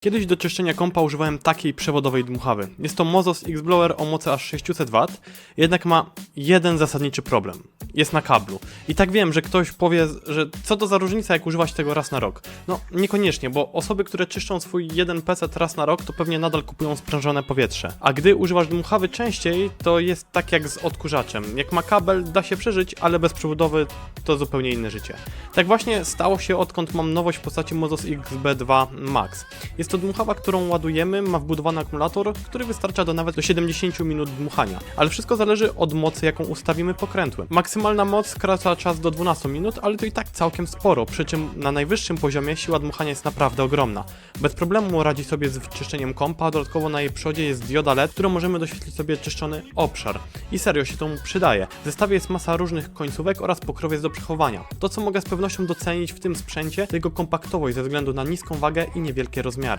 Kiedyś do czyszczenia kompa używałem takiej przewodowej dmuchawy. Jest to Mozos X-Blower o mocy aż 600 W, jednak ma jeden zasadniczy problem. Jest na kablu. I tak wiem, że ktoś powie, że co to za różnica, jak używać tego raz na rok. No, niekoniecznie, bo osoby, które czyszczą swój jeden PC raz na rok, to pewnie nadal kupują sprężone powietrze. A gdy używasz dmuchawy częściej, to jest tak jak z odkurzaczem. Jak ma kabel, da się przeżyć, ale bez przebudowy to zupełnie inne życie. Tak właśnie stało się odkąd mam nowość w postaci Mozos XB2 Max. Jest to dmuchawa, którą ładujemy, ma wbudowany akumulator, który wystarcza do nawet do 70 minut dmuchania. Ale wszystko zależy od mocy, jaką ustawimy pokrętłem. Maksymalna moc skraca czas do 12 minut, ale to i tak całkiem sporo, przy czym na najwyższym poziomie siła dmuchania jest naprawdę ogromna. Bez problemu radzi sobie z czyszczeniem kompa, dodatkowo na jej przodzie jest dioda LED, którą możemy doświetlić sobie czyszczony obszar. I serio się to mu przydaje. W zestawie jest masa różnych końcówek oraz pokrowiec do przechowania. To co mogę z pewnością docenić w tym sprzęcie, to jego kompaktowość ze względu na niską wagę i niewielkie rozmiary.